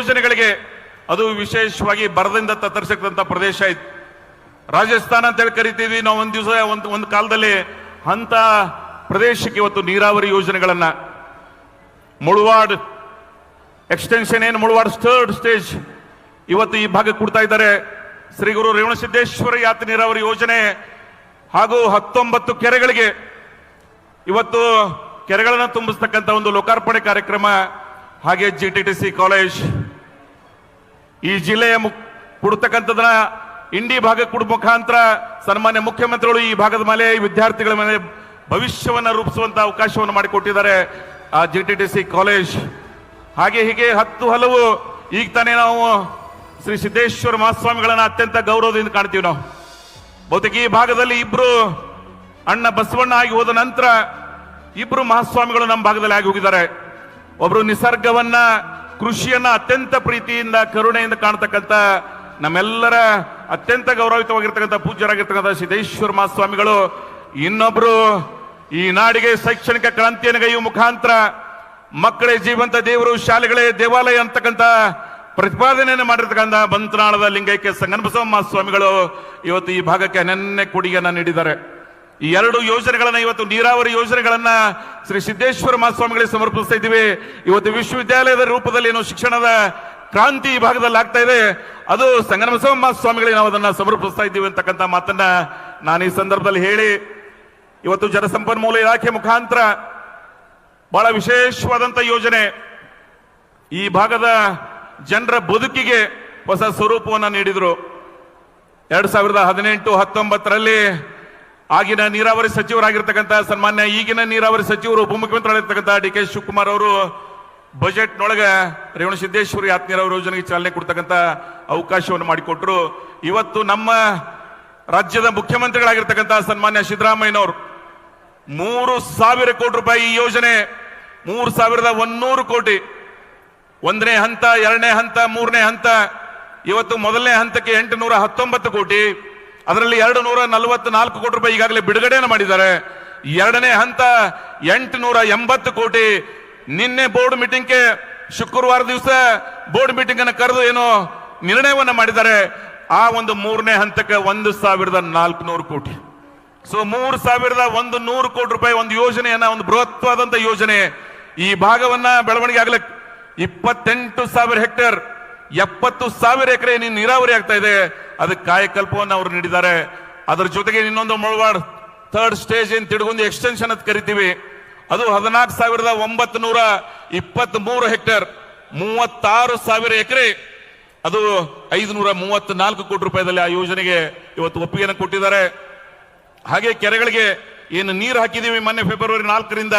ಯೋಜನೆಗಳಿಗೆ ಅದು ವಿಶೇಷವಾಗಿ ಬರದಿಂದ ತತ್ತರಿಸಿರ್ತಕ್ಕಂಥ ಪ್ರದೇಶ ಇತ್ತು. ರಾಜಸ್ಥಾನ ಅಂತ ಹೇಳಿ ಕರಿತೀವಿ, ನಾವು ಒಂದು ದಿವಸ, ಒಂದು ಒಂದು ಕಾಲದಲ್ಲಿ ಅಂತ ಪ್ರದೇಶಕ್ಕೆ ಇವತ್ತು ನೀರಾವರಿ ಯೋಜನೆಗಳನ್ನ. ಮುಳುವಾಡ್ ಎಕ್ಸ್ಟೆನ್ಷನ್ ಏನು? ಮುಳುವಾಡ್ ಥರ್ಡ್ ಸ್ಟೇಜ್ ಇವತ್ತು ಈ ಭಾಗಕ್ಕೆ ಕೊಡ್ತಾ ಇದ್ದಾರೆ. ಶ್ರೀ ಗುರು ರೇವಣಸಿದ್ದೇಶ್ವರ ಯಾತ್ರೆ ನೀರಾವರಿ ಯೋಜನೆ ಹಾಗೂ ಹತ್ತೊಂಬತ್ತು ಕೆರೆಗಳಿಗೆ ಇವತ್ತು ಕೆರೆಗಳನ್ನು ತುಂಬಿಸ್ತಕ್ಕಂಥ ಒಂದು ಲೋಕಾರ್ಪಣೆ ಕಾರ್ಯಕ್ರಮ, ಹಾಗೆ G T T C college ಈ ಜಿಲ್ಲೆಯ ಮು- ಕೊಡ್ತಕ್ಕಂಥದನ್ನ ಇಂಡಿ ಭಾಗಕ್ಕೆ ಕೊಡ ಮುಖಾಂತರ ಸನ್ಮಾನ್ಯ ಮುಖ್ಯಮಂತ್ರಿಗಳು ಈ ಭಾಗದ ಮೇಲೆ, ಈ ವಿದ್ಯಾರ್ಥಿಗಳ ಮೇಲೆ ಭವಿಷ್ಯವನ್ನ ರೂಪಿಸುವಂತ ಅವಕಾಶವನ್ನು ಮಾಡಿಕೊಟ್ಟಿದ್ದಾರೆ. ಆ G T T C college. ಹಾಗೆ ಹೀಗೆ ಹತ್ತು ಹಲವು ಈಗ ತಾನೇ ನಾವು ಶ್ರೀ ಸಿದ್ದೇಶ್ವರ ಮಹಾಸ್ವಾಮಿಗಳನ್ನ ಅತ್ಯಂತ ಗೌರವದಿಂದ ಕಾಣ್ತೀವಿ ನಾವು. ಬಹುತೇಕ ಈ ಭಾಗದಲ್ಲಿ ಇಬ್ರು ಅಣ್ಣ ಬಸವಣ್ಣ ಆಗಿ ಹೋದ ನಂತರ ಇಬ್ರು ಮಹಾಸ್ವಾಮಿಗಳು ನಮ್ಮ ಭಾಗದಲ್ಲಿ ಆಗಿ ಹೋಗಿದ್ದಾರೆ. ಒಬ್ರು ನಿಸರ್ಗವನ್ನ ಕೃಷಿಯನ್ನ ಅತ್ಯಂತ ಪ್ರೀತಿಯಿಂದ, ಕರುಣೆಯಿಂದ ಕಾಣತಕ್ಕಂಥ ನಮ್ಮೆಲ್ಲರ ಅತ್ಯಂತ ಗೌರವಿತವಾಗಿರ್ತಕ್ಕಂಥ ಪೂಜ್ಯರಾಗಿರ್ತಕ್ಕಂಥ ಸಿದ್ದೇಶ್ವರ ಮಹಾಸ್ವಾಮಿಗಳು, ಇನ್ನೊಬ್ರು ಈ ನಾಡಿಗೆ ಶೈಕ್ಷಣಿಕ ಕ್ರಾಂತಿಯನ್ನು ಗೈಯುವ ಮುಖಾಂತರ ಮಕ್ಕಳೇ ಜೀವಂತ ದೇವರು ಶಾಲೆಗಳೇ ದೇವಾಲಯ ಅಂತಕ್ಕಂಥ ಪ್ರತಿಪಾದನೆಯನ್ನು ಮಾಡಿರ್ತಕ್ಕಂಥ ಬಂತನಾಳದ ಲಿಂಗೈಕ್ಯ ಸಂಗನಬಸವ ಮಹಾಸ್ವಾಮಿಗಳು ಇವತ್ತು ಈ ಭಾಗಕ್ಕೆ ಅನನ್ಯ ಕೊಡುಗೆಯನ್ನ ನೀಡಿದ್ದಾರೆ. ಈ ಎರಡು ಯೋಜನೆಗಳನ್ನ ಇವತ್ತು ನೀರಾವರಿ ಯೋಜನೆಗಳನ್ನ ಶ್ರೀ ಸಿದ್ದೇಶ್ವರ ಮಹಾಸ್ವಾಮಿಗಳಿಗೆ ಸಮರ್ಪಿಸ್ತಾ ಇದ್ದೀವಿ. ಇವತ್ತು ವಿಶ್ವವಿದ್ಯಾಲಯದ ರೂಪದಲ್ಲಿ ಏನು ಶಿಕ್ಷಣದ ಕ್ರಾಂತಿ ಈ ಭಾಗದಲ್ಲಿ ಆಗ್ತಾ ಇದೆ. ಅದು ಸಂಗನಬಸವ ಮಹಾಸ್ವಾಮಿಗಳಿಗೆ ನಾವು ಅದನ್ನ ಸಮರ್ಪಿಸ್ತಾ ಇದ್ದೀವಿ ಅಂತಕ್ಕಂಥ ಮಾತನ್ನ ನಾನು ಈ ಸಂದರ್ಭದಲ್ಲಿ ಹೇಳಿ, ಇವತ್ತು ಜಲಸಂಪನ್ಮೂಲ ಇಲಾಖೆ ಮುಖಾಂತರ ಬಹಳ ವಿಶೇಷವಾದಂಥ ಯೋಜನೆ ಈ ಭಾಗದ ಜನರ ಬದುಕಿಗೆ ಹೊಸ ಸ್ವರೂಪವನ್ನು ನೀಡಿದರು. ಎರಡ್ ಸಾವಿರದ ಹದಿನೆಂಟು ಹತ್ತೊಂಬತ್ತರಲ್ಲಿ ಆಗಿನ ನೀರಾವರಿ ಸಚಿವರಾಗಿರ್ತಕ್ಕಂಥ ಸನ್ಮಾನ್ಯ ಈಗಿನ ನೀರಾವರಿ ಸಚಿವರು ಉಪಮುಖ್ಯಮಂತ್ರಿಗಳಿರ್ತಕ್ಕಂಥ ಡಿ ಕೆ ಶಿವಕುಮಾರ್ ಅವರು ಬಜೆಟ್ನೊಳಗೆ ರೇವಣ ಸಿದ್ದೇಶ್ವರಿ ಯಾತ್ ನೀರಾವರಿ ಯೋಜನೆಗೆ ಚಾಲನೆ ಕೊಡ್ತಕ್ಕಂಥ ಅವಕಾಶವನ್ನು ಮಾಡಿಕೊಟ್ರು. ಇವತ್ತು ನಮ್ಮ ರಾಜ್ಯದ ಮುಖ್ಯಮಂತ್ರಿಗಳಾಗಿರ್ತಕ್ಕಂಥ ಸನ್ಮಾನ್ಯ ಸಿದ್ದರಾಮಯ್ಯನವರು ಮೂರು ಸಾವಿರ ಕೋಟಿ ರೂಪಾಯಿ ಈ ಯೋಜನೆ, ಮೂರು ಸಾವಿರದ ಒಂದೂರು ಕೋಟಿ, ಒಂದನೇ ಹಂತ, ಎರಡನೇ ಹಂತ, ಮೂರನೇ ಹಂತ, ಇವತ್ತು ಮೊದಲನೇ ಹಂತಕ್ಕೆ ಎಂಟು ನೂರ ಹತ್ತೊಂಬತ್ತು ಕೋಟಿ ಅದರಲ್ಲಿ ಎರಡು ನೂರ ನಲವತ್ನಾಲ್ಕು ಕೋಟಿ ರೂಪಾಯಿ ಈಗಾಗಲೇ ಬಿಡುಗಡೆಯನ್ನು ಮಾಡಿದ್ದಾರೆ. ಎರಡನೇ ಹಂತ ಎಂಟು ನೂರ ಎಂಬತ್ತು ಕೋಟಿ. ನಿನ್ನೆ ಬೋರ್ಡ್ ಮೀಟಿಂಗ್ಗೆ ಶುಕ್ರವಾರ ದಿವಸ ಬೋರ್ಡ್ ಮೀಟಿಂಗ್ ಅನ್ನು ಕರೆದು ಏನು ನಿರ್ಣಯವನ್ನ ಮಾಡಿದ್ದಾರೆ. ಆ ಒಂದು ಮೂರನೇ ಹಂತಕ್ಕೆ ಒಂದು ಸಾವಿರದ ನಾಲ್ಕುನೂರು ಕೋಟಿ. ಸೊ, ಮೂರು ಸಾವಿರದ ಒಂದು ನೂರು ಕೋಟಿ ರೂಪಾಯಿ ಒಂದು ಯೋಜನೆಯನ್ನ, ಒಂದು ಬೃಹತ್ವಾದಂತ ಯೋಜನೆ. ಈ ಭಾಗವನ್ನ ಬೆಳವಣಿಗೆ ಆಗ್ಲಿಕ್ಕೆ ಇಪ್ಪತ್ತೆಂಟು ಸಾವಿರ ಹೆಕ್ಟೇರ್ ಎಪ್ಪತ್ತು ಸಾವಿರ ಎಕರೆ ನೀನು ನೀರಾವರಿ ಆಗ್ತಾ ಇದೆ. ಅದಕ್ಕೆ ಕಾಯಕಲ್ಪವನ್ನು ಅವರು ನೀಡಿದ್ದಾರೆ. ಅದರ ಜೊತೆಗೆ ಇನ್ನೊಂದು ಮುಳವಾಡ್ ಥರ್ಡ್ ಸ್ಟೇಜ್ ಏನು ತಿಡುಗುಂದಿ ಎಕ್ಸ್ಟೆನ್ಷನ್ ಅಂತ ಕರಿತೀವಿ. ಅದು ಹದಿನಾಲ್ಕು ಸಾವಿರದ ಒಂಬತ್ತು ನೂರ ಇಪ್ಪತ್ತ್ ಮೂರು ಹೆಕ್ಟೇರ್, ಮೂವತ್ತಾರು ಸಾವಿರ ಎಕರೆ. ಅದು ಐದುನೂರ ಮೂವತ್ನಾಲ್ಕು ಕೋಟಿ ರೂಪಾಯಿದಲ್ಲಿ ಆ ಯೋಜನೆಗೆ ಇವತ್ತು ಒಪ್ಪಿಗೆಯನ್ನು ಕೊಟ್ಟಿದ್ದಾರೆ. ಹಾಗೆ ಕೆರೆಗಳಿಗೆ ಏನು ನೀರು ಹಾಕಿದೀವಿ ಮೊನ್ನೆ ಫೆಬ್ರವರಿ ನಾಲ್ಕರಿಂದ.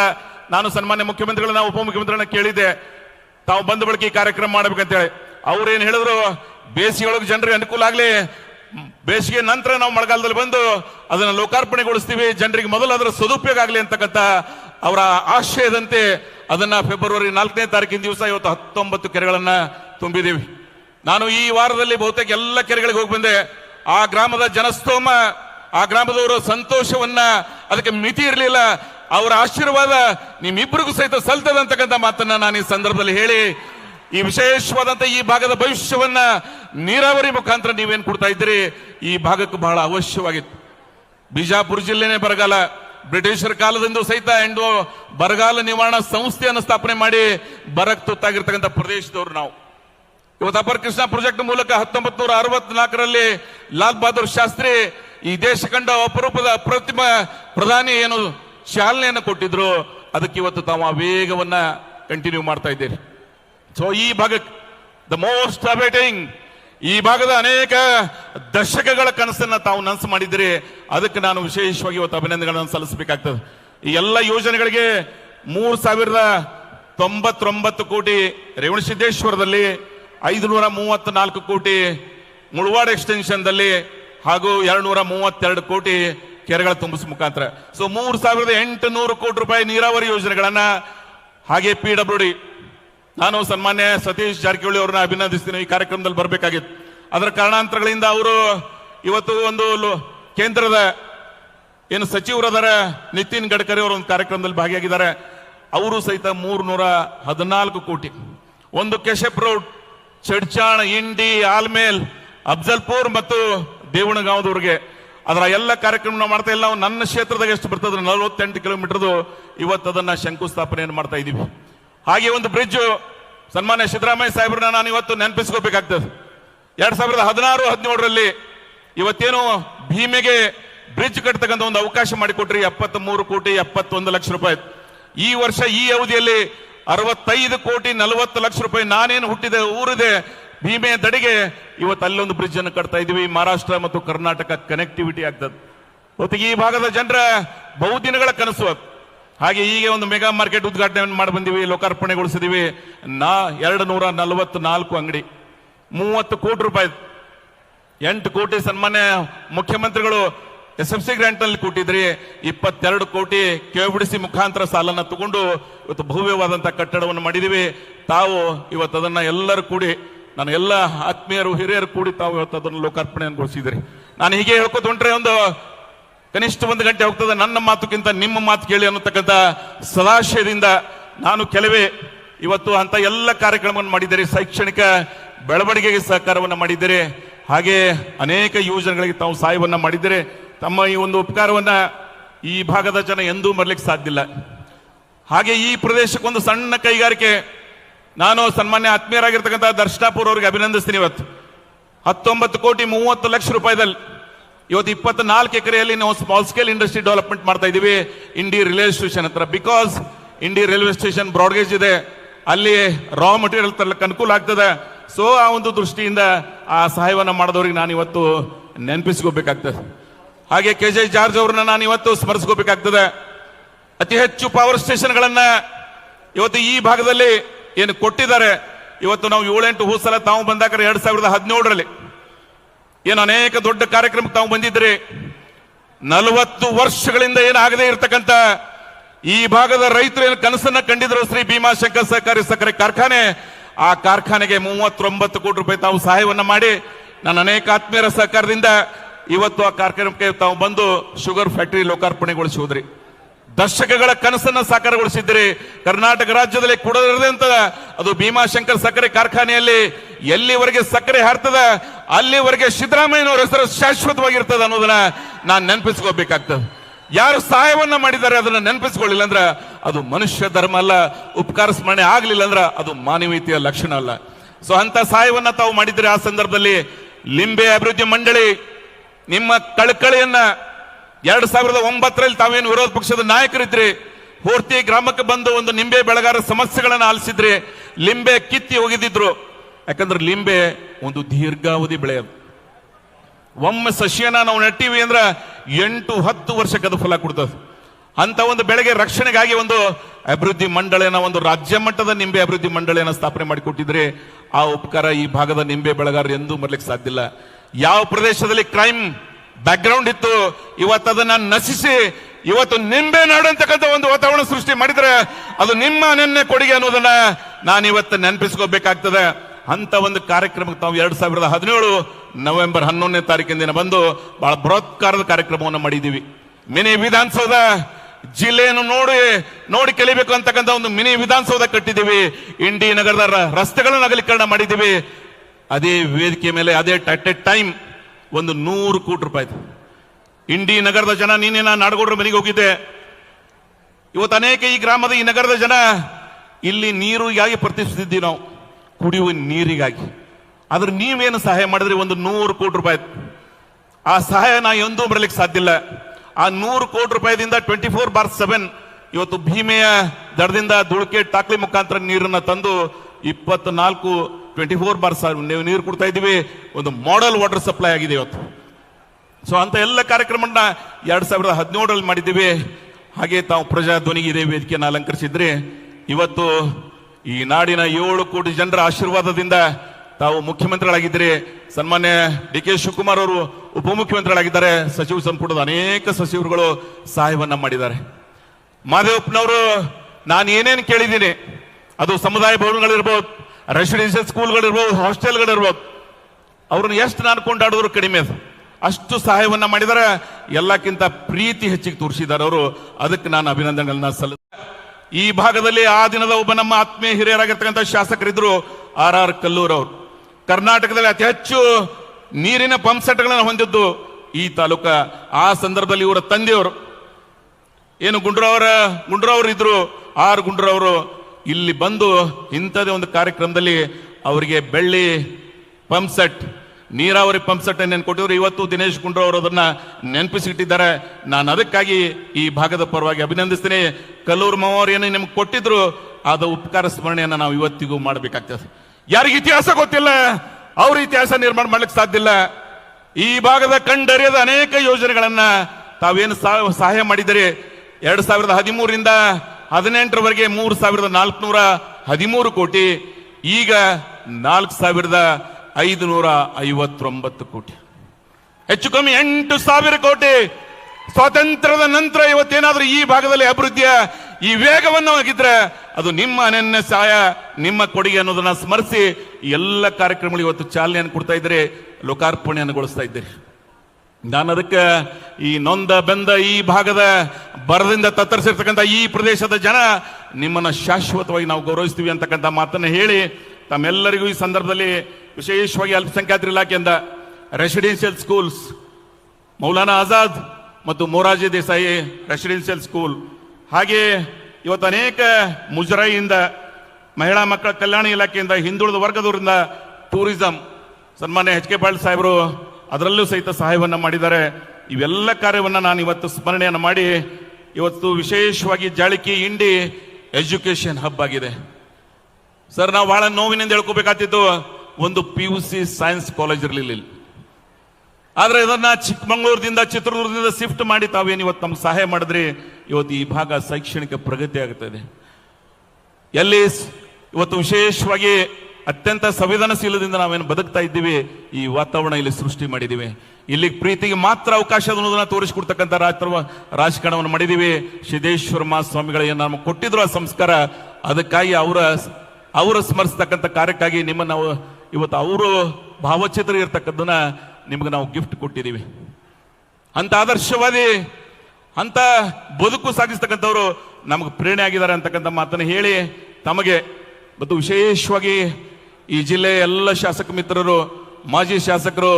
ನಾನು ಸನ್ಮಾನ್ಯ ಮುಖ್ಯಮಂತ್ರಿಗಳನ್ನ, ಉಪಮುಖ್ಯಮಂತ್ರಿಗಳನ್ನ ಕೇಳಿದ್ದೆ. ತಾವು ಬಂದ ಬಳಿಕ ಈ ಕಾರ್ಯಕ್ರಮ ಮಾಡ್ಬೇಕಂತೇಳಿ. ಅವ್ರೇನ್ ಹೇಳಿದ್ರು? ಬೇಸಿಗೆಯೊಳಗೆ ಜನರಿಗೆ ಅನುಕೂಲ ಆಗ್ಲಿ. ಬೇಸಿಗೆ ನಂತರ ನಾವು ಮಳೆಗಾಲದಲ್ಲಿ ಬಂದು ಅದನ್ನ ಲೋಕಾರ್ಪಣೆಗೊಳಿಸ್ತೀವಿ. ಜನರಿಗೆ ಮೊದಲು ಅದರ ಸದುಪಯೋಗ ಆಗಲಿ ಅಂತಕ್ಕಂಥ ಅವರ ಆಶಯದಂತೆ ಅದನ್ನ ಫೆಬ್ರವರಿ ನಾಲ್ಕನೇ ತಾರೀಕಿನ ದಿವಸ ಇವತ್ತು ಹತ್ತೊಂಬತ್ತು ಕೆರೆಗಳನ್ನ ತುಂಬಿದೀವಿ. ನಾನು ಈ ವಾರದಲ್ಲಿ ಬಹುತೇಕ ಎಲ್ಲ ಕೆರೆಗಳಿಗೆ ಹೋಗಿ ಬಂದೆ. ಆ ಗ್ರಾಮದ ಜನಸ್ತೋಮ, ಆ ಗ್ರಾಮದವರ ಸಂತೋಷವನ್ನ ಅದಕ್ಕೆ ಮಿತಿ ಇರಲಿಲ್ಲ. ಅವರ ಆಶೀರ್ವಾದ ನಿಮ್ಮಿಬ್ಬರಿಗೂ ಸಹಿತ ಸಲ್ತದಂತಕ್ಕಂಥ ಮಾತನ್ನ ನಾನು ಈ ಸಂದರ್ಭದಲ್ಲಿ ಹೇಳಿ ಈ ವಿಶೇಷವಾದಂತ ಈ ಭಾಗದ ಭವಿಷ್ಯವನ್ನ ನೀರಾವರಿ ಮುಖಾಂತರ ನೀವೇನು ಕೊಡ್ತಾ ಇದ್ದೀರಿ? ಈ ಭಾಗಕ್ಕೆ ಬಹಳ ಅವಶ್ಯವಾಗಿತ್ತು. ಬಿಜಾಪುರ ಜಿಲ್ಲೆನೇ ಬರಗಾಲ. ಬ್ರಿಟಿಷರ ಕಾಲದಿಂದ ಸಹಿತ ಎಂಡು ಬರಗಾಲ ನಿವಾರಣಾ ಸಂಸ್ಥೆಯನ್ನು ಸ್ಥಾಪನೆ ಮಾಡಿ ಬರಕ್ ತುತ್ತಾಗಿರ್ತಕ್ಕಂಥ ಪ್ರದೇಶದವರು ನಾವು. ಇವತ್ತು ಅಪರ ಕೃಷ್ಣ ಪ್ರಾಜೆಕ್ಟ್ ಮೂಲಕ ಹತ್ತೊಂಬತ್ ನೂರ ಅರವತ್ನಾಲ್ಕರಲ್ಲಿ ಲಾಲ್ ಬಹದ್ದೂರ್ ಶಾಸ್ತ್ರಿ ಈ ದೇಶ ಕಂಡ ಅಪರೂಪದ ಅಪ್ರತಿಮ ಪ್ರಧಾನಿ ಏನು ಚಾಲನೆಯನ್ನು ಕೊಟ್ಟಿದ್ರು. ಅದಕ್ಕೆ ಇವತ್ತು ತಾವು ಆ ವೇಗವನ್ನ ಕಂಟಿನ್ಯೂ ಮಾಡ್ತಾ ಇದ್ದೀರಿ. ಸೊ ಈ ಭಾಗಕ್ಕೆ ದ ಮೋಸ್ಟ್ ಅಬೇಟಿಂಗ್ ಈ ಭಾಗದ ಅನೇಕ ದಶಕಗಳ ಕನಸನ್ನ ತಾವು ನನಸು ಮಾಡಿದಿರಿ ಅದಕ್ಕೆ ನಾನು ವಿಶೇಷವಾಗಿ ಇವತ್ತು ಅಭಿನಂದನೆಗಳನ್ನು ಸಲ್ಲಿಸಬೇಕಾಗ್ತದೆ. ಈ ಎಲ್ಲ ಯೋಜನೆಗಳಿಗೆ ಮೂರು ಸಾವಿರದ ತೊಂಬತ್ತೊಂಬತ್ತು ಕೋಟಿ ರೇವಣಸಿದ್ದೇಶ್ವರದಲ್ಲಿ ಐದುನೂರ ಮೂವತ್ನಾಲ್ಕು ಕೋಟಿ ಮುಳವಾಡ ಎಕ್ಸ್ಟೆನ್ಷನ್ದಲ್ಲಿ, ಹಾಗೂ ಎರಡು ನೂರ ಮೂವತ್ತೆರಡು ಕೋಟಿ ಕೆರೆಗಳ ತುಂಬಿಸ ಮುಖಾಂತರ. ಸೊ ಮೂರು ಸಾವಿರದ ಎಂಟು ನೂರು ಕೋಟಿ ರೂಪಾಯಿ ನೀರಾವರಿ ಯೋಜನೆಗಳನ್ನ ಹಾಗೆ ಪಿ ಡಬ್ಲ್ಯೂ ಡಿ ನಾನು ಸನ್ಮಾನ್ಯ ಸತೀಶ್ ಜಾರಕಿಹೊಳಿ ಅವ್ರನ್ನ ಅಭಿನಂದಿಸ್ತೀನಿ. ಈ ಕಾರ್ಯಕ್ರಮದಲ್ಲಿ ಬರಬೇಕಾಗಿತ್ತು. ಅದರ ಕಾರಣಾಂತರಗಳಿಂದ ಅವರು ಇವತ್ತು ಒಂದು ಕೇಂದ್ರದ ಏನು ಸಚಿವರದರ ನಿತಿನ್ ಗಡ್ಕರಿ ಅವರು ಒಂದು ಕಾರ್ಯಕ್ರಮದಲ್ಲಿ ಭಾಗಿಯಾಗಿದ್ದಾರೆ. ಅವರು ಸಹಿತ ಮೂರ್ನೂರ ಹದಿನಾಲ್ಕು ಕೋಟಿ. ಒಂದು ಕೆಶಪ್ ರೋಡ್, ಚಡ್ಚಾಣ್, ಇಂಡಿ, ಆಲ್ಮೇಲ್, ಅಫ್ಜಲ್ಪುರ್ ಮತ್ತು ದೇವಣಗಾಂವದವ್ರಿಗೆ ಅದರ ಎಲ್ಲ ಕಾರ್ಯಕ್ರಮ ಮಾಡ್ತಾ ಇಲ್ಲ. ನನ್ನ ಕ್ಷೇತ್ರದಾಗ ಎಷ್ಟು ಬರ್ತದೆ ನಲವತ್ತೆಂಟು ಕಿಲೋಮೀಟರ್ದು ಇವತ್ತು ಅದನ್ನ ಶಂಕುಸ್ಥಾಪನೆಯನ್ನು ಮಾಡ್ತಾ ಇದ್ದೀವಿ. ಹಾಗೆ ಒಂದು ಬ್ರಿಡ್ಜ್ ಸನ್ಮಾನ್ಯ ಸಿದ್ದರಾಮಯ್ಯ ಸಾಹೇಬ್ರನ್ನ ನಾನು ಇವತ್ತು ನೆನಪಿಸ್ಕೋಬೇಕಾಗ್ತದೆ. ಎರಡ್ ಸಾವಿರದ ಹದಿನಾರು, ಹದಿನೇಳರಲ್ಲಿ ಇವತ್ತೇನು ಭೀಮೆಗೆ ಬ್ರಿಡ್ಜ್ ಕಟ್ತಕ್ಕಂಥ ಒಂದು ಅವಕಾಶ ಮಾಡಿಕೊಟ್ರಿ ಎಪ್ಪತ್ತ್ ಮೂರು ಕೋಟಿ, ಎಪ್ಪತ್ತೊಂದು ಲಕ್ಷ ರೂಪಾಯಿ ಈ ವರ್ಷ ಈ ಅವಧಿಯಲ್ಲಿ ಅರವತ್ತೈದು ಕೋಟಿ, ನಲವತ್ತು ಲಕ್ಷ ರೂಪಾಯಿ ನಾನೇನು ಹುಟ್ಟಿದೆ, ಊರಿದೆ ಭೀಮೆಯ ದಡಿಗೆ ಇವತ್ತು ಅಲ್ಲೊಂದು ಬ್ರಿಡ್ಜ್ ಅನ್ನು ಕಟ್ತಾ ಇದೀವಿ ಮಹಾರಾಷ್ಟ್ರ ಮತ್ತು ಕರ್ನಾಟಕ ಕನೆಕ್ಟಿವಿಟಿ ಆಗ್ತದೆ. ಹೊತ್ತಿಗೆ ಈ ಭಾಗದ ಜನರ ಬಹುದಿನಗಳ ಕನಸು ಅದು. ಹಾಗೆ ಈಗ ಒಂದು ಮೆಗಾ ಮಾರ್ಕೆಟ್ ಉದ್ಘಾಟನೆ ಮಾಡಿ ಬಂದಿವಿ, ಲೋಕಾರ್ಪಣೆಗೊಳಿಸಿದೀವಿ. ನಾ ಎರಡು ನೂರ ನಲವತ್ತು ನಾಲ್ಕು ಅಂಗಡಿ. ಮೂವತ್ತು ಕೋಟಿ ರೂಪಾಯಿ. ಎಂಟು ಕೋಟಿ ಸನ್ಮಾನ್ಯ ಮುಖ್ಯಮಂತ್ರಿಗಳು ಎಸ್ ಎಫ್ ಸಿ ಗ್ರಾಂಟ್ನಲ್ಲಿ ಕೊಟ್ಟಿದ್ರಿ. ಇಪ್ಪತ್ತೆರಡು ಕೋಟಿ ಕೆಬಿಡಿಸಿ ಮುಖಾಂತರ ಸಾಲನ್ನ ತಗೊಂಡು ಇವತ್ತು ಭವ್ಯವಾದಂತಹ ಕಟ್ಟಡವನ್ನು ಮಾಡಿದೀವಿ. ತಾವು ಇವತ್ತು ಅದನ್ನ ಎಲ್ಲರೂ ಕೂಡಿ ನಾನು ಎಲ್ಲ ಆತ್ಮೀಯರು, ಹಿರಿಯರು ಕೂಡಿ ತಾವು ಇವತ್ತು ಅದನ್ನು ಲೋಕಾರ್ಪಣೆಗೊಳಿಸಿದ್ರಿ ನಾನು ಹೀಗೆ ಹೇಳ್ಕೊತ ಹೊಂಟ್ರೆ ಒಂದು ಕನಿಷ್ಠ ಒಂದು ಗಂಟೆ ಹೋಗ್ತದೆ. ನನ್ನ ಮಾತುಕ್ಕಿಂತ ನಿಮ್ಮ ಮಾತು ಕೇಳಿ ಅನ್ನತಕ್ಕಂಥ ಸದಾಶಯದಿಂದ ನಾನು ಕೆಲವೇ ಇವತ್ತು ಅಂತ ಎಲ್ಲ ಕಾರ್ಯಕ್ರಮವನ್ನು ಮಾಡಿದ್ದೀರಿ ಶೈಕ್ಷಣಿಕ ಬೆಳವಣಿಗೆಗೆ ಸಹಕಾರವನ್ನು ಮಾಡಿದ್ದೀರಿ ಹಾಗೆ ಅನೇಕ ಯೋಜನೆಗಳಿಗೆ ತಾವು ಸಹಾಯವನ್ನು ಮಾಡಿದ್ದೀರಿ ತಮ್ಮ ಈ ಒಂದು ಉಪಕಾರವನ್ನು ಈ ಭಾಗದ ಜನ ಎಂದೂ ಮರಲಿಕ್ಕೆ ಸಾಧ್ಯ ಇಲ್ಲ. ಹಾಗೆ ಈ ಪ್ರದೇಶಕ್ಕೆ ಒಂದು ಸಣ್ಣ ಕೈಗಾರಿಕೆ, ನಾನು ಸನ್ಮಾನ್ಯ ಆತ್ಮೀಯರಾಗಿರ್ತಕ್ಕಂಥ ದರ್ಶನಾಪುರ ಅವರಿಗೆ ಅಭಿನಂದಿಸ್ತೀನಿ ಇವತ್ತು. ಹತ್ತೊಂಬತ್ತು ಕೋಟಿ ಮೂವತ್ತು ಲಕ್ಷ ರೂಪಾಯಿದಲ್ಲಿ ಇವತ್ತು ಇಪ್ಪತ್ನಾಲ್ಕು ಎಕರೆಯಲ್ಲಿ ನಾವು ಸ್ಮಾಲ್ ಸ್ಕೇಲ್ ಇಂಡಸ್ಟ್ರಿ ಡೆವಲಪ್ಮೆಂಟ್ ಮಾಡ್ತಾ ಇದೀವಿ ಇಂಡಿ ರೈಲ್ವೆ ಸ್ಟೇಷನ್ ಹತ್ರ. Because Indi railway station broad gauge ಇದೆ, ಅಲ್ಲಿ ರಾ ಮಟೀರಿಯಲ್ ತರಲಿಕ್ಕೆ ಅನುಕೂಲ ಆಗ್ತದೆ. ಸೊ ಆ ಒಂದು ದೃಷ್ಟಿಯಿಂದ ಆ ಸಹಾಯವನ್ನ ಮಾಡಿದವ್ರಿಗೆ ನಾನು ಇವತ್ತು ನೆನಪಿಸ್ಕೋಬೇಕಾಗ್ತದೆ. ಹಾಗೆ ಕೆ ಜೆ ಜಾರ್ಜ್ ಅವ್ರನ್ನ ನಾನು ಇವತ್ತು ಸ್ಮರಿಸ್ಕೋಬೇಕಾಗ್ತದೆ. ಅತಿ ಹೆಚ್ಚು ಪವರ್ ಸ್ಟೇಷನ್ಗಳನ್ನ ಇವತ್ತು ಈ ಭಾಗದಲ್ಲಿ ಏನು ಕೊಟ್ಟಿದ್ದಾರೆ. ಇವತ್ತು ನಾವು ಏಳೆಂಟು ಹೂಸಲ ತಾವು ಬಂದಾಗ ಎರಡ್ ಸಾವಿರದ ಹದಿನೇಳರಲ್ಲಿ ಏನು ಅನೇಕ ದೊಡ್ಡ ಕಾರ್ಯಕ್ರಮಕ್ಕೆ ತಾವು ಬಂದಿದ್ರಿ ನಲವತ್ತು ವರ್ಷಗಳಿಂದ ಏನಾಗದೇ ಇರತಕ್ಕಂತ ಈ ಭಾಗದ ರೈತರು ಏನು ಕನಸನ್ನ ಕಂಡಿದ್ರು ಶ್ರೀ ಭೀಮಾಶಂಕರ್ ಸಹಕಾರಿ ಸಕ್ಕರೆ ಕಾರ್ಖಾನೆ, ಆ ಕಾರ್ಖಾನೆಗೆ ಮೂವತ್ತೊಂಬತ್ತು ಕೋಟಿ ರೂಪಾಯಿ ತಾವು ಸಹಾಯವನ್ನ ಮಾಡಿ ನನ್ನ ಅನೇಕ ಆತ್ಮೀಯರ ಸಹಕಾರದಿಂದ ಇವತ್ತು ಆ ಕಾರ್ಯಕ್ರಮಕ್ಕೆ ತಾವು ಬಂದು ಶುಗರ್ ಫ್ಯಾಕ್ಟರಿ ಲೋಕಾರ್ಪಣೆಗೊಳಿಸುವುದ್ರಿ. ದಶಕಗಳ ಕನಸನ್ನ ಸಾಕಾರಗೊಳಿಸಿದ್ರಿ ಕರ್ನಾಟಕ ರಾಜ್ಯದಲ್ಲಿ ಕೂಡ ಅದು ಭೀಮಾಶಂಕರ್ ಸಕ್ಕರೆ ಕಾರ್ಖಾನೆಯಲ್ಲಿ ಎಲ್ಲಿವರೆಗೆ ಸಕ್ಕರೆ ಹಾರ್ತದ, ಅಲ್ಲಿವರೆಗೆ ಸಿದ್ದರಾಮಯ್ಯನವರ ಹೆಸರು ಶಾಶ್ವತವಾಗಿರ್ತದೆ ಅನ್ನೋದನ್ನ ನಾನು ನೆನಪಿಸ್ಕೋಬೇಕಾಗ್ತದೆ. ಯಾರು ಸಹಾಯವನ್ನ ಮಾಡಿದ್ದಾರೆ ಅದನ್ನ ನೆನಪಿಸ್ಕೊಳ್ಳಿಲ್ಲ ಅಂದ್ರೆ ಅದು ಮನುಷ್ಯ ಧರ್ಮ ಅಲ್ಲ, ಉಪಕಾರ ಸ್ಮರಣೆ ಆಗ್ಲಿಲ್ಲ ಅಂದ್ರೆ ಅದು ಮಾನವೀಯತೆಯ ಲಕ್ಷಣ ಅಲ್ಲ. ಸೊ ಅಂತ ಸಹಾಯವನ್ನ ತಾವು ಮಾಡಿದ್ರೆ ಆ ಸಂದರ್ಭದಲ್ಲಿ ಲಿಂಬೆ ಅಭಿವೃದ್ಧಿ ಮಂಡಳಿ, ನಿಮ್ಮ ಕಳಕಳಿಯನ್ನ ಎರಡ್ ಸಾವಿರದ ಒಂಬತ್ತರಲ್ಲಿ ತಾವೇನು ವಿರೋಧ ಪಕ್ಷದ ನಾಯಕರಿದ್ರಿ, ಪೂರ್ತಿ ಗ್ರಾಮಕ್ಕೆ ಬಂದು ಒಂದು ನಿಂಬೆ ಬೆಳೆಗಾರ ಸಮಸ್ಯೆಗಳನ್ನ ಆಲಿಸಿದ್ರಿ, ಲಿಂಬೆ ಕಿತ್ತಿ ಹೋಗಿದ್ದಿದ್ರು ಯಾಕಂದ್ರೆ ಲಿಂಬೆ ಒಂದು ದೀರ್ಘಾವಧಿ ಬೆಳೆ ಅದು. ಒಮ್ಮೆ ಸಸ್ಯನ ನಾವು ನೆಟ್ಟಿವಿ ಅಂದ್ರೆ ಎಂಟು ಹತ್ತು ವರ್ಷಕ್ಕೆ ಅದು ಫಲ ಕೊಡ್ತದೆ. ಅಂತ ಒಂದು ಬೆಳೆಗೆ ರಕ್ಷಣೆಗಾಗಿ ಒಂದು ಅಭಿವೃದ್ಧಿ ಮಂಡಳಿಯನ್ನ ಒಂದು ರಾಜ್ಯ ಮಟ್ಟದ ನಿಂಬೆ ಅಭಿವೃದ್ಧಿ ಮಂಡಳಿಯನ್ನ ಸ್ಥಾಪನೆ ಮಾಡಿಕೊಟ್ಟಿದ್ರೆ ಆ ಉಪಕಾರ ಈ ಭಾಗದ ನಿಂಬೆ ಬೆಳೆಗಾರರು ಎಂದೂ ಮರ್ಲಿಕ್ಕೆ ಸಾಧ್ಯ ಇಲ್ಲ. ಯಾವ ಪ್ರದೇಶದಲ್ಲಿ ಕ್ರೈಮ್ ಬ್ಯಾಕ್ಗ್ರೌಂಡ್ ಇತ್ತು, ಇವತ್ತು ಅದನ್ನ ನಶಿಸಿ, ಇವತ್ತು ನಿಂಬೆ ನಾಡು ಅಂತಕ್ಕಂಥ ಒಂದು ವಾತಾವರಣ ಸೃಷ್ಟಿ ಮಾಡಿದ್ರೆ ಅದು ನಿಮ್ಮ ನಿನ್ನೆ ಕೊಡುಗೆ ಅನ್ನೋದನ್ನ ನಾನು ಇವತ್ತು ನೆನಪಿಸ್ಕೋಬೇಕಾಗ್ತದೆ. ಅಂತ ಒಂದು ಕಾರ್ಯಕ್ರಮಕ್ಕೆ ತಾವು ಎರಡ್ ಸಾವಿರದ ಹದಿನೇಳು ನವೆಂಬರ್ ಹನ್ನೊಂದನೇ ತಾರೀಕಿನ ದಿನ ಬಂದು ಬಹಳ ಬೃಹತ್ಕಾರದ ಕಾರ್ಯಕ್ರಮವನ್ನು ಮಾಡಿದ್ದೀವಿ. ಮಿನಿ ವಿಧಾನಸೌಧ ಜಿಲ್ಲೆಯನ್ನು ನೋಡಿ ನೋಡಿ ಕಲಿಬೇಕು ಅಂತಕ್ಕಂಥ ಒಂದು ಮಿನಿ ವಿಧಾನಸೌಧ ಕಟ್ಟಿದ್ದೀವಿ. ಇಂಡಿ ನಗರದ ರಸ್ತೆಗಳನ್ನು ಅಗಲೀಕರಣ ಮಾಡಿದ್ದೀವಿ. ಅದೇ ವೇದಿಕೆ ಮೇಲೆ ಅದೇ ಅಟ್ ಎ ಟೈಮ್ ಒಂದು ನೂರು ಕೋಟಿ ರೂಪಾಯಿ ಇಂಡಿ ನಗರದ ಜನ ನೀನೇ ನಾನು ನಾಡಗೌಡರ ಮನೆಗೆ ಹೋಗಿದ್ದೆ. ಇವತ್ತು ಅನೇಕ ಈ ಗ್ರಾಮದ ಈ ನಗರದ ಜನ ಇಲ್ಲಿ ನೀರಿಗಾಗಿ ಪ್ರತಿಷ್ಠಿಸಿದ್ದೀವಿ ನಾವು? ಕುಡಿಯುವ ನೀರಿಗಾಗಿ. ಆದ್ರೆ ನೀವೇನು ಸಹಾಯ ಮಾಡಿದ್ರಿ? ಒಂದು ನೂರು ಕೋಟಿ ರೂಪಾಯಿ. ಆ ಸಹಾಯ ನಾ ಎಂದೂ ಬರಲಿಕ್ಕೆ ಸಾಧ್ಯ ಇಲ್ಲ. ಆ ನೂರು ಕೋಟಿ ರೂಪಾಯಿದಿಂದ ಟ್ವೆಂಟಿ ಫೋರ್ ಬಾರ್ ಸೆವೆನ್ ಇವತ್ತು ಭೀಮೆಯ ದಡದಿಂದ ದುಳಕೆ ಟಾಕ್ಲಿ ಮುಖಾಂತರ ನೀರನ್ನ ತಂದು ಇಪ್ಪತ್ನಾಲ್ಕು ಟ್ವೆಂಟಿ ಫೋರ್ ಬಾರ್ ನೀವು ನೀರು ಕೊಡ್ತಾ ಇದ್ದೀವಿ. ಒಂದು ಮಾಡೆಲ್ ವಾಟರ್ ಸಪ್ಲೈ ಆಗಿದೆ ಇವತ್ತು. ಸೊ ಅಂತ ಎಲ್ಲ ಕಾರ್ಯಕ್ರಮನ ಎರಡ್ ಸಾವಿರದ ಹದಿನೇಳರಲ್ಲಿ ಮಾಡಿದ್ದೀವಿ. ಹಾಗೆ ತಾವು ಪ್ರಜಾಧ್ವನಿಗೆ ಇದೇ ವೇದಿಕೆಯನ್ನು ಅಲಂಕರಿಸಿದ್ರಿ. ಇವತ್ತು ಈ ನಾಡಿನ ಏಳು ಕೋಟಿ ಜನರ ಆಶೀರ್ವಾದದಿಂದ ತಾವು ಮುಖ್ಯಮಂತ್ರಿಗಳಾಗಿದ್ದೀರಿ. ಸನ್ಮಾನ್ಯ ಡಿ ಕೆ ಶಿವಕುಮಾರ್ ಅವರು ಉಪಮುಖ್ಯಮಂತ್ರಿಗಳಾಗಿದ್ದಾರೆ. ಸಚಿವ ಸಂಪುಟದ ಅನೇಕ ಸಚಿವರುಗಳು ಸಹಾಯವನ್ನ ಮಾಡಿದ್ದಾರೆ. ಮಾದೇವಪ್ಪನವರು, ನಾನು ಏನೇನು ಕೇಳಿದ್ದೀನಿ, ಅದು ಸಮುದಾಯ ಭವನಗಳಿರ್ಬೋದು, ರೆಸಿಡೆನ್ಷಿಯಲ್ ಸ್ಕೂಲ್ಗಳಿರ್ಬೋದು, ಹಾಸ್ಟೆಲ್ಗಳಿರ್ಬೋದು, ಅವ್ರನ್ನ ಎಷ್ಟು ನಾನು ಕೊಂಡಾಡಿದ್ರು ಕಡಿಮೆ ಅದು. ಅಷ್ಟು ಸಹಾಯವನ್ನ ಮಾಡಿದರೆ ಎಲ್ಲಕ್ಕಿಂತ ಪ್ರೀತಿ ಹೆಚ್ಚಿಗೆ ತೋರಿಸಿದ್ದಾರೆ ಅವರು. ಅದಕ್ಕೆ ನಾನು ಅಭಿನಂದನೆಗಳನ್ನ ಸಲ್ಲ ಈ ಭಾಗದಲ್ಲಿ ಆ ದಿನದ ಒಬ್ಬ ನಮ್ಮ ಆತ್ಮೀಯ ಹಿರಿಯರಾಗಿರ್ತಕ್ಕಂಥ ಶಾಸಕರಿದ್ರು ಆರ್ ಆರ್ ಕಲ್ಲೂರ್ ಅವರು ಕರ್ನಾಟಕದಲ್ಲಿ ಅತಿ ಹೆಚ್ಚು ನೀರಿನ ಪಂಪ್ ಸೆಟ್ಗಳನ್ನು ಹೊಂದಿದ್ದು ಈ ತಾಲೂಕ. ಆ ಸಂದರ್ಭದಲ್ಲಿ ಇವರ ತಂದೆಯವರು. ಏನು ಗುಂಡ್ರವರ, ಗುಂಡ್ರವರು ಇದ್ರು. ಆರ್ ಗುಂಡ್ರವರು ಇಲ್ಲಿ ಬಂದು ಇಂಥದೇ ಒಂದು ಕಾರ್ಯಕ್ರಮದಲ್ಲಿ ಅವರಿಗೆ ಬೆಳ್ಳಿ ಪಂಪ್ ಸೆಟ್ ನೀರಾವರಿ ಪಂಪ್ ಸೆಟ್ ನೆನ್ ಕೊಟ್ಟಿದ್ರು ಇವತ್ತು ದಿನೇಶ್ ಗುಂಡ್ರವರು ಅದನ್ನ ನೆನಪಿಸಿಟ್ಟಿದ್ದಾರೆ. ನಾನು ಅದಕ್ಕಾಗಿ ಈ ಭಾಗದ ಪರವಾಗಿ ಅಭಿನಂದಿಸ್ತೀನಿ. ಕಲ್ಲೂರು ಮಾವರು ಏನು ನಿಮ್ಗೆ ಕೊಟ್ಟಿದ್ರು. ಆದ ಉಪಕಾರ ಸ್ಮರಣೆಯನ್ನು ನಾವು ಇವತ್ತಿಗೂ ಮಾಡಬೇಕಾಗ್ತದೆ. ಯಾರಿಗೆ ಇತಿಹಾಸ ಗೊತ್ತಿಲ್ಲ, ಅವ್ರ ಇತಿಹಾಸ ನಿರ್ಮಾಣ ಮಾಡ್ಲಿಕ್ಕೆ ಸಾಧ್ಯ ಇಲ್ಲ. ಈ ಭಾಗದ ಕಂಡರಿಯದ ಅನೇಕ ಯೋಜನೆಗಳನ್ನ ತಾವೇನು ಸಹಾಯ ಮಾಡಿದರೆ ಎರಡ್ ಸಾವಿರದ ಹದಿಮೂರರಿಂದ ಹದಿನೆಂಟರವರೆಗೆ ಮೂರು ಸಾವಿರದ ನಾಲ್ಕುನೂರ ಹದಿಮೂರು ಕೋಟಿ. ಈಗ ನಾಲ್ಕು ಸಾವಿರದ ಐದುನೂರ ಐವತ್ತೊಂಬತ್ತು ಕೋಟಿ. ಹೆಚ್ಚು ಕಮ್ಮಿ ಎಂಟು ಸಾವಿರ ಕೋಟಿ. ಸ್ವಾತಂತ್ರ್ಯದ ನಂತರ ಇವತ್ತೇನಾದರೂ ಈ ಭಾಗದಲ್ಲಿ ಅಭಿವೃದ್ಧಿಯ ಈ ವೇಗವನ್ನು ಹೋಗಿದ್ರೆ ಅದು ನಿಮ್ಮ ಅನನ್ಯ ಸಹಾಯ, ನಿಮ್ಮ ಕೊಡುಗೆ ಅನ್ನೋದನ್ನ ಸ್ಮರಿಸಿ ಎಲ್ಲ ಕಾರ್ಯಕ್ರಮಗಳು ಇವತ್ತು ಚಾಲನೆಯನ್ನು ಕೊಡ್ತಾ ಇದ್ದೀರಿ, ಲೋಕಾರ್ಪಣೆಯನ್ನುಗೊಳಿಸ್ತಾ ಇದ್ದೀರಿ. ನಾನು ಅದಕ್ಕೆ ಈ ನೊಂದ ಬೆಂದ ಈ ಭಾಗದ ಬರದಿಂದ ತತ್ತರಿಸಿರ್ತಕ್ಕಂಥ ಈ ಪ್ರದೇಶದ ಜನ ನಿಮ್ಮನ್ನ ಶಾಶ್ವತವಾಗಿ ನಾವು ಗೌರವಿಸ್ತೀವಿ ಅಂತಕ್ಕಂಥ ಮಾತನ್ನ ಹೇಳಿ ತಮ್ಮೆಲ್ಲರಿಗೂ ಈ ಸಂದರ್ಭದಲ್ಲಿ ವಿಶೇಷವಾಗಿ ಅಲ್ಪಸಂಖ್ಯಾತರ ಇಲಾಖೆಯಿಂದ ರೆಸಿಡೆನ್ಷಿಯಲ್ ಸ್ಕೂಲ್ಸ್ ಮೌಲಾನಾ ಆಜಾದ್ ಮತ್ತು ಮೊರಾರ್ಜಿ ದೇಸಾಯಿ ರೆಸಿಡೆನ್ಷಿಯಲ್ ಸ್ಕೂಲ್ ಹಾಗೆ ಇವತ್ತು ಅನೇಕ ಮುಜರಾಯಿಯಿಂದ ಮಹಿಳಾ ಮಕ್ಕಳ ಕಲ್ಯಾಣ ಇಲಾಖೆಯಿಂದ ಹಿಂದುಳಿದ ವರ್ಗದವರಿಂದ ಟೂರಿಸಂ ಸನ್ಮಾನ್ಯ ಎಚ್ ಕೆ ಪಾಟೀಲ್ ಸಾಹೇಬರು ಅದರಲ್ಲೂ ಸಹಿತ ಸಹಾಯವನ್ನು ಮಾಡಿದ್ದಾರೆ. ಇವೆಲ್ಲ ಕಾರ್ಯವನ್ನು ನಾನು ಇವತ್ತು ಸ್ಮರಣೆಯನ್ನು ಮಾಡಿ ಇವತ್ತು ವಿಶೇಷವಾಗಿ ಜಾಳಿಕೆ ಇಂಡಿ ಎಜುಕೇಷನ್ ಹಬ್ ಆಗಿದೆ. ಸರ್ ನಾವು ಬಹಳ ನೋವಿನಿಂದ ಹೇಳ್ಕೋಬೇಕಾಗ್ತಿತ್ತು ಒಂದು P U C science college ಇರಲಿಲ್ಲ. ಆದ್ರೆ ಇದನ್ನ ಚಿಕ್ಕಮಂಗ್ಳೂರದಿಂದ, ಚಿತ್ರದುರ್ಗದಿಂದ ಶಿಫ್ಟ್ ಮಾಡಿ ತಾವೇನು ಇವತ್ತು ನಮ್ಗೆ ಸಹಾಯ ಮಾಡಿದ್ರಿ? ಇವತ್ತು ಈ ಭಾಗ ಶೈಕ್ಷಣಿಕ ಪ್ರಗತಿ ಆಗ್ತದೆ ಎಲ್ಲಿ ಇವತ್ತು ವಿಶೇಷವಾಗಿ ಅತ್ಯಂತ ಸಂವೇದನಶೀಲದಿಂದ ನಾವೇನು ಬದುಕ್ತಾ ಇದ್ದೀವಿ, ಈ ವಾತಾವರಣ ಇಲ್ಲಿ ಸೃಷ್ಟಿ ಮಾಡಿದ್ದೀವಿ. ಇಲ್ಲಿ ಪ್ರೀತಿಗೆ ಮಾತ್ರ ಅವಕಾಶ ಅನ್ನೋದನ್ನ ತೋರಿಸಿಕೊಡ್ತಕ್ಕಂಥ ರಾಜಕಾರಣವನ್ನು ಮಾಡಿದ್ದೀವಿ. ಸಿದ್ದೇಶ್ವರ ಮಹಾಸ್ವಾಮಿಗಳು ಏನು ನಮಗೆ ಕೊಟ್ಟಿದ್ರು ಆ ಸಂಸ್ಕಾರ, ಅದಕ್ಕಾಗಿ ಅವರ ಅವರು ಸ್ಮರಿಸ್ತಕ್ಕಂಥ ಕಾರ್ಯಕ್ಕಾಗಿ ನಿಮ್ಮ ನಾವು ಇವತ್ತು ಅವರು ಭಾವಚಿತ್ರ ಇರತಕ್ಕದನ್ನ ನಿಮ್ಗೆ ನಾವು ಗಿಫ್ಟ್ ಕೊಟ್ಟಿದ್ದೀವಿ. ಅಂತ ಆದರ್ಶವಾದಿ ಅಂತ ಬದುಕು ಸಾಗಿಸ್ತಕ್ಕಂಥವ್ರು ನಮಗೆ ಪ್ರೇರಣೆ ಆಗಿದ್ದಾರೆ ಅಂತಕ್ಕಂಥ ಮಾತನ್ನು ಹೇಳಿ ತಮಗೆ ಮತ್ತು ವಿಶೇಷವಾಗಿ ಈ ಜಿಲ್ಲೆಯ ಎಲ್ಲ ಶಾಸಕ ಮಿತ್ರರು, ಮಾಜಿ ಶಾಸಕರು,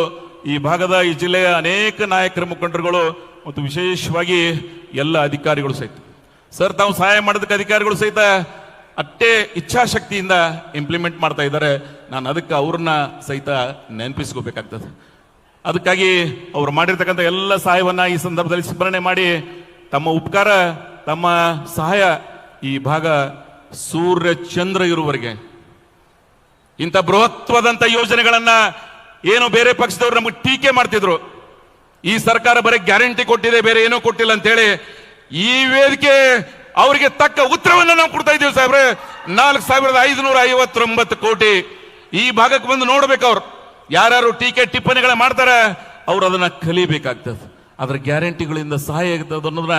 ಈ ಭಾಗದ ಈ ಜಿಲ್ಲೆಯ ಅನೇಕ ನಾಯಕರ ಮುಖಂಡರುಗಳು ಮತ್ತು ವಿಶೇಷವಾಗಿ ಎಲ್ಲ ಅಧಿಕಾರಿಗಳು ಸಹಿತ. ಸರ್, ತಾವು ಸಹಾಯ ಮಾಡೋದಕ್ಕೆ ಅಧಿಕಾರಿಗಳು ಸಹಿತ ಅಷ್ಟೇ ಇಚ್ಛಾಶಕ್ತಿಯಿಂದ ಇಂಪ್ಲಿಮೆಂಟ್ ಮಾಡ್ತಾ ಇದ್ದಾರೆ. ನಾನು ಅದಕ್ಕೆ ಅವ್ರನ್ನ ಸಹಿತ ನೆನಪಿಸ್ಕೋಬೇಕಾಗ್ತದೆ. ಅದಕ್ಕಾಗಿ ಅವ್ರು ಮಾಡಿರ್ತಕ್ಕಂಥ ಎಲ್ಲ ಸಹಾಯವನ್ನ ಈ ಸಂದರ್ಭದಲ್ಲಿ ಸ್ಮರಣೆ ಮಾಡಿ ತಮ್ಮ ಉಪಕಾರ, ತಮ್ಮ ಸಹಾಯ ಈ ಭಾಗ ಸೂರ್ಯ ಚಂದ್ರ ಇರುವವರಿಗೆ. ಇಂಥ ಬೃಹತ್ವಾದಂಥ ಯೋಜನೆಗಳನ್ನ ಏನು ಬೇರೆ ಪಕ್ಷದವ್ರು ನಮಗೆ ಟೀಕೆ ಮಾಡ್ತಿದ್ರು. ಈ ಸರ್ಕಾರ ಬರೀ ಗ್ಯಾರಂಟಿ ಕೊಟ್ಟಿದೆ, ಬೇರೆ ಏನೂ ಕೊಟ್ಟಿಲ್ಲ ಅಂತ ಹೇಳಿ ಈ ವೇದಿಕೆ ಅವರಿಗೆ ತಕ್ಕ ಉತ್ತರವನ್ನು ನಾವು ಕೊಡ್ತಾ ಇದ್ದೀವಿ ಸಾಹೇಬ್ರೆ. ನಾಲ್ಕು ಸಾವಿರದ ಐದುನೂರ ಐವತ್ತೊಂಬತ್ತು ಕೋಟಿ. ಈ ಭಾಗಕ್ಕೆ ಬಂದು ನೋಡ್ಬೇಕು ಅವ್ರು. ಯಾರ್ಯಾರು ಟೀಕೆ ಟಿಪ್ಪಣಿಗಳ ಮಾಡ್ತಾರೆ, ಅವ್ರು ಅದನ್ನ ಕಲಿಬೇಕಾಗ್ತದೆ. ಅದರ ಗ್ಯಾರಂಟಿಗಳಿಂದ ಸಹಾಯ ಆಗ್ತದೆ ಅನ್ನೋದನ್ನ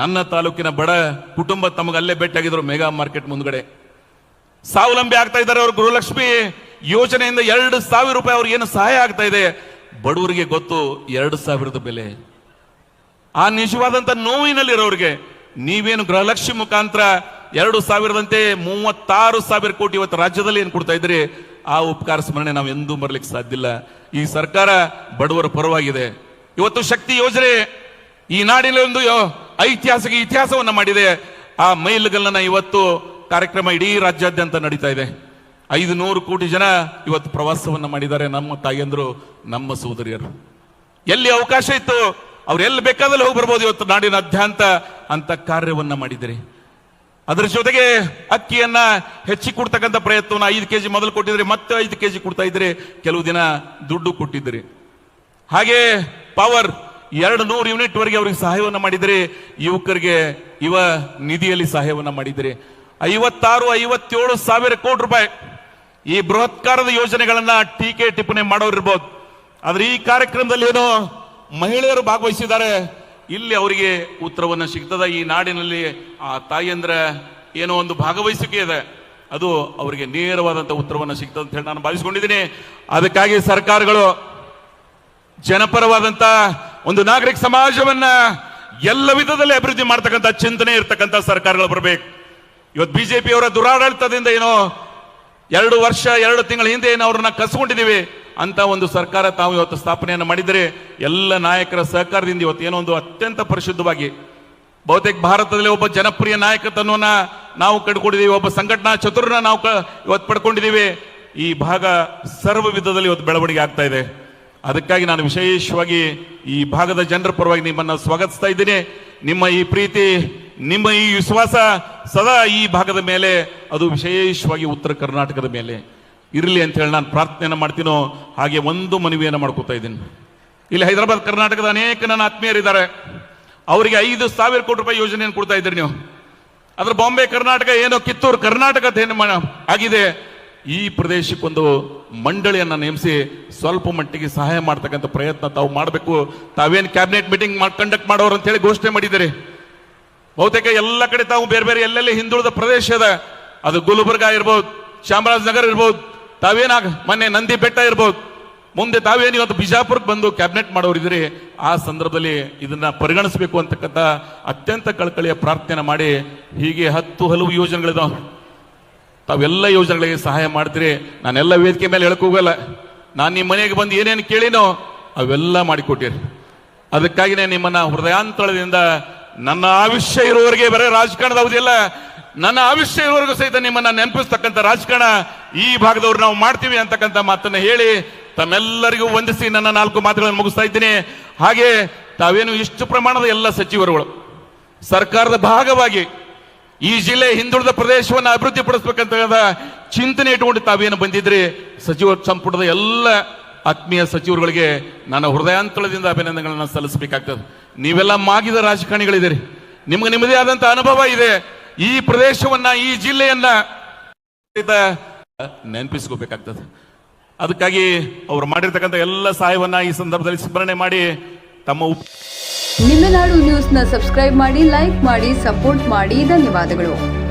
ನನ್ನ ತಾಲೂಕಿನ ಬಡ ಕುಟುಂಬ ತಮಗೆ ಅಲ್ಲೇ ಭೇಟಿಯಾಗಿದ್ರು ಮೆಗಾ ಮಾರ್ಕೆಟ್ ಮುಂದ್ಗಡೆ. ಸ್ವಾವಲಂಬಿ ಆಗ್ತಾ ಇದ್ದಾರೆ ಅವ್ರ ಗೃಹಲಕ್ಷ್ಮಿ. ಯೋಜನೆಯಿಂದ ಎರಡು ಸಾವಿರ ರೂಪಾಯಿ ಅವ್ರಿಗೆ ಏನು ಸಹಾಯ ಆಗ್ತಾ ಇದೆ. ಬಡವರಿಗೆ ಗೊತ್ತು ಎರಡು ಸಾವಿರದ ಬೆಲೆ. ಆ ನಿಜವಾದಂತ ನೋವಿನಲ್ಲಿರೋರಿಗೆ ನೀವೇನು ಗೃಹಲಕ್ಷ್ಮಿ ಮುಖಾಂತರ ಎರಡು ಸಾವಿರದಂತೆ ಮೂವತ್ತಾರು ಸಾವಿರ ಕೋಟಿ ಇವತ್ತು ರಾಜ್ಯದಲ್ಲಿ ಏನು ಕೊಡ್ತಾ ಇದ್ರಿ ಆ ಉಪಕಾರ ಸ್ಮರಣೆ ನಾವು ಎಂದೂ ಮರಲಿಕ್ಕೆ ಸಾಧ್ಯ ಇಲ್ಲ. ಈ ಸರ್ಕಾರ ಬಡವರ ಪರವಾಗಿದೆ. ಇವತ್ತು ಶಕ್ತಿ ಯೋಜನೆ ಈ ನಾಡಿನ ಒಂದು ಐತಿಹಾಸಿಕ ಇತಿಹಾಸವನ್ನ ಮಾಡಿದೆ. ಆ ಮೈಲುಗಲ್ಲನ್ನ ಇವತ್ತು ಕಾರ್ಯಕ್ರಮ ಇಡೀ ರಾಜ್ಯಾದ್ಯಂತ ನಡೀತಾ ಇದೆ. ಐದು ನೂರು ಕೋಟಿ ಜನ ಇವತ್ತು ಪ್ರವಾಸವನ್ನ ಮಾಡಿದ್ದಾರೆ ನಮ್ಮ ತಾಯಿಯಂದರು ನಮ್ಮ ಸೋದರಿಯರು. ಎಲ್ಲಿ ಅವಕಾಶ ಇತ್ತು? ಅವ್ರು ಎಲ್ಲಿ ಬೇಕಾದಲ್ಲಿ ಹೋಗಿ ಬರ್ಬೋದು ಇವತ್ತು ನಾಡಿನಾದ್ಯಂತ ಅಂತ ಕಾರ್ಯವನ್ನ ಮಾಡಿದಿರಿ. ಅದರ ಜೊತೆಗೆ ಅಕ್ಕಿಯನ್ನ ಹೆಚ್ಚಿ ಕೊಡ್ತಕ್ಕಂಥ ಪ್ರಯತ್ನವನ್ನ ಐದು ಕೆಜಿ ಮೊದಲು ಕೊಟ್ಟಿದ್ರಿ, ಮತ್ತೆ ಐದು ಕೆಜಿ ಕೊಡ್ತಾ ಇದ್ರಿ. ಕೆಲವು ದಿನ ದುಡ್ಡು ಕೊಟ್ಟಿದ್ರಿ. ಹಾಗೆ ಪವರ್ ಎರಡು ನೂರು ಯೂನಿಟ್ ವರೆಗೆ ಅವರಿಗೆ ಸಹಾಯವನ್ನು ಮಾಡಿದ್ರಿ. ಯುವಕರಿಗೆ ಯುವ ನಿಧಿಯಲ್ಲಿ ಸಹಾಯವನ್ನು ಮಾಡಿದ್ರಿ. ಐವತ್ತಾರು, ಐವತ್ತೇಳು ಸಾವಿರ ಕೋಟಿ ರೂಪಾಯಿ ಈ ಬೃಹತ್ಕಾರದ ಯೋಜನೆಗಳನ್ನ ಟೀಕೆ ಟಿಪ್ಪಣಿ ಮಾಡೋರಿರ್ಬೋದು. ಆದ್ರೆ ಈ ಕಾರ್ಯಕ್ರಮದಲ್ಲಿ ಏನೋ ಮಹಿಳೆಯರು ಭಾಗವಹಿಸಿದ್ದಾರೆ. ಇಲ್ಲಿ ಅವರಿಗೆ ಉತ್ತರವನ್ನ ಸಿಗ್ತದ. ಈ ನಾಡಿನಲ್ಲಿ ಆ ತಾಯಿಯಂದ್ರ ಏನೋ ಒಂದು ಭಾಗವಹಿಸಿಕೆ ಇದೆ. ಅದು ಅವರಿಗೆ ನೇರವಾದಂತ ಉತ್ತರವನ್ನ ಸಿಗ್ತದೆ ಅಂತ ಹೇಳಿ ನಾನು ಭಾವಿಸ್ಕೊಂಡಿದ್ದೀನಿ. ಅದಕ್ಕಾಗಿ ಸರ್ಕಾರಗಳು ಜನಪರವಾದಂತ ಒಂದು ನಾಗರಿಕ ಸಮಾಜವನ್ನ ಎಲ್ಲ ವಿಧದಲ್ಲಿ ಅಭಿವೃದ್ಧಿ ಮಾಡ್ತಕ್ಕಂಥ ಚಿಂತನೆ ಇರ್ತಕ್ಕಂಥ ಸರ್ಕಾರಗಳು ಬರಬೇಕು. ಇವತ್ತು ಬಿಜೆಪಿ ಅವರ ದುರಾಡಳಿತದಿಂದ ಏನೋ ಎರಡು ವರ್ಷ, ಎರಡು ತಿಂಗಳ ಹಿಂದೆ ಏನೋ ಅವ್ರನ್ನ ಕಸ್ಕೊಂಡಿದ್ದೀವಿ. ಅಂತ ಒಂದು ಸರ್ಕಾರ ತಾವು ಇವತ್ತು ಸ್ಥಾಪನೆಯನ್ನು ಮಾಡಿದರೆ ಎಲ್ಲ ನಾಯಕರ ಸಹಕಾರದಿಂದ ಇವತ್ತು ಏನೋ ಒಂದು ಅತ್ಯಂತ ಪರಿಶುದ್ಧವಾಗಿ ಬಹುತೇಕ ಭಾರತದಲ್ಲಿ ಒಬ್ಬ ಜನಪ್ರಿಯ ನಾಯಕತ್ವವನ್ನು ನಾವು ಕಂಡುಕೊಂಡಿದ್ದೀವಿ, ಒಬ್ಬ ಸಂಘಟನಾ ಚತುರನ ನಾವು ಇವತ್ತು ಪಡ್ಕೊಂಡಿದ್ದೀವಿ. ಈ ಭಾಗ ಸರ್ವ ವಿಧದಲ್ಲಿ ಇವತ್ತು ಬೆಳವಣಿಗೆ ಆಗ್ತಾ ಇದೆ. ಅದಕ್ಕಾಗಿ ನಾನು ವಿಶೇಷವಾಗಿ ಈ ಭಾಗದ ಜನರ ಪರವಾಗಿ ನಿಮ್ಮನ್ನು ಸ್ವಾಗತಿಸ್ತಾ ಇದ್ದೀನಿ. ನಿಮ್ಮ ಈ ಪ್ರೀತಿ, ನಿಮ್ಮ ಈ ವಿಶ್ವಾಸ ಸದಾ ಈ ಭಾಗದ ಮೇಲೆ, ಅದು ವಿಶೇಷವಾಗಿ ಉತ್ತರ ಕರ್ನಾಟಕದ ಮೇಲೆ. ಇರಲಿ ಅಂತ ಹೇಳಿ ನಾನು ಪ್ರಾರ್ಥನೆಯನ್ನು ಮಾಡ್ತೀನೋ ಹಾಗೆ ಒಂದು ಮನವಿಯನ್ನು ಮಾಡ್ಕೋತಾ ಇದ್ದೀನಿ. ಇಲ್ಲಿ ಹೈದರಾಬಾದ್, ಕರ್ನಾಟಕದ ಅನೇಕ ನನ್ನ ಆತ್ಮೀಯರಿದ್ದಾರೆ. ಅವರಿಗೆ ಐದು ಸಾವಿರ ಕೋಟಿ ರೂಪಾಯಿ ಯೋಜನೆಯನ್ನು ಕೊಡ್ತಾ ಇದ್ದೀರಿ ನೀವು. ಅದ್ರ ಬಾಂಬೆ, ಕರ್ನಾಟಕ ಏನೋ ಕಿತ್ತೂರು ಕರ್ನಾಟಕ ಆಗಿದೆ. ಈ ಪ್ರದೇಶಕ್ಕೊಂದು ಮಂಡಳಿಯನ್ನು ನೇಮಿಸಿ ಸ್ವಲ್ಪ ಮಟ್ಟಿಗೆ ಸಹಾಯ ಮಾಡ್ತಕ್ಕಂಥ ಪ್ರಯತ್ನ ತಾವು ಮಾಡಬೇಕು. ತಾವೇನು ಕ್ಯಾಬಿನೆಟ್ ಮೀಟಿಂಗ್ ಕಂಡಕ್ಟ್ ಮಾಡೋರು ಅಂತ ಹೇಳಿ ಘೋಷಣೆ ಮಾಡಿದ್ದೀರಿ. ಬಹುತೇಕ ಎಲ್ಲ ಕಡೆ ತಾವು ಬೇರೆ ಬೇರೆ ಎಲ್ಲೆಲ್ಲಿ ಹಿಂದುಳಿದ ಪ್ರದೇಶ ಅದ ಅದು ಗುಲ್ಬರ್ಗ ಇರ್ಬೋದು, ಚಾಮರಾಜನಗರ ಇರ್ಬೋದು ತಾವೇನಾಗ ಮೊನ್ನೆ ನಂದಿ ಬೆಟ್ಟ ಇರ್ಬೋದು. ಮುಂದೆ ತಾವೇನು ಇವತ್ತು ಬಿಜಾಪುರಕ್ಕೆ ಬಂದು ಕ್ಯಾಬಿನೆಟ್ ಮಾಡೋರಿದ್ರಿ ಆ ಸಂದರ್ಭದಲ್ಲಿ ಇದನ್ನ ಪರಿಗಣಿಸಬೇಕು ಅಂತಕ್ಕಂಥ ಅತ್ಯಂತ ಕಳಕಳಿಯ ಪ್ರಾರ್ಥನೆ ಮಾಡಿ, ಹೀಗೆ ಹತ್ತು ಹಲವು ಯೋಜನೆಗಳಿದಾವೆ. ತಾವೆಲ್ಲ ಯೋಜನೆಗಳಿಗೆ ಸಹಾಯ ಮಾಡ್ತೀರಿ. ನಾನೆಲ್ಲ ವೇದಿಕೆ ಮೇಲೆ ಹೇಳಕ್ ಹೋಗಲ್ಲ. ನಾನು ನಿಮ್ಮ ಮನೆಗೆ ಬಂದು ಏನೇನು ಕೇಳಿನೋ ಅವೆಲ್ಲ ಮಾಡಿಕೊಟ್ಟಿರಿ. ಅದಕ್ಕಾಗಿನೇ ನಿಮ್ಮನ್ನ ಹೃದಯಾಂತಳದಿಂದ ನನ್ನ ಆವಿಷ್ಯ ಇರುವವರೆಗೆ ಬರೀ ರಾಜಕಾರಣದ ಅವಧಿಯಲ್ಲ ನನ್ನ ಆವಿಷ್ಯ ಇರುವವರೆಗೂ ಸಹಿತ ನಿಮ್ಮನ್ನ ನೆನಪಿಸ್ತಕ್ಕಂಥ ರಾಜಕಾರಣ ಈ ಭಾಗದವ್ರು ನಾವು ಮಾಡ್ತೀವಿ ಅಂತಕ್ಕಂಥ ಮಾತನ್ನ ಹೇಳಿ ತಮ್ಮೆಲ್ಲರಿಗೂ ವಂದಿಸಿ ನನ್ನ ನಾಲ್ಕು ಮಾತುಗಳನ್ನು ಮುಗಿಸ್ತಾ ಇದ್ದೀನಿ. ಹಾಗೆ ತಾವೇನು ಇಷ್ಟು ಪ್ರಮಾಣದ ಎಲ್ಲ ಸಚಿವರುಗಳು, ಸರ್ಕಾರದ ಭಾಗವಾಗಿ ಈ ಜಿಲ್ಲೆ ಹಿಂದುಳಿದ ಪ್ರದೇಶವನ್ನು ಅಭಿವೃದ್ಧಿ ಪಡಿಸಬೇಕಂತ ಚಿಂತನೆ ಇಟ್ಟುಕೊಂಡು ತಾವೇನು ಬಂದಿದ್ರಿ? ಸಚಿವ ಸಂಪುಟದ ಎಲ್ಲ ಆತ್ಮೀಯ ಸಚಿವರುಗಳಿಗೆ ನನ್ನ ಹೃದಯಾಂತಳದಿಂದ ಅಭಿನಂದನೆಗಳನ್ನು ಸಲ್ಲಿಸಬೇಕಾಗ್ತದೆ. ನೀವೆಲ್ಲ ಮಾಗಿದ ರಾಜಕಾರಣಿಗಳಿದ್ದೀರಿ. ನಿಮ್ಗೆ ನಿಮ್ಮದೇ ಆದಂತ ಅನುಭವ ಇದೆ. ಈ ಪ್ರದೇಶವನ್ನ, ಈ ಜಿಲ್ಲೆಯನ್ನ ನೆನಪಿಸ್ಕೋಬೇಕಾಗ್ತದೆ. ಅದಕ್ಕಾಗಿ ಅವರು ಮಾಡಿರ್ತಕ್ಕಂಥ ಎಲ್ಲ ಸಹಾಯವನ್ನ ಈ ಸಂದರ್ಭದಲ್ಲಿ ಸ್ಮರಣೆ ಮಾಡಿ ತಮ್ಮ ಉಪ ನಿಮ್ಮನಾಡು ನ್ಯೂಸ್ನ ಸಬ್ಸ್ಕ್ರೈಬ್ ಮಾಡಿ, ಲೈಕ್ ಮಾಡಿ, ಸಪೋರ್ಟ್ ಮಾಡಿ. ಧನ್ಯವಾದಗಳು.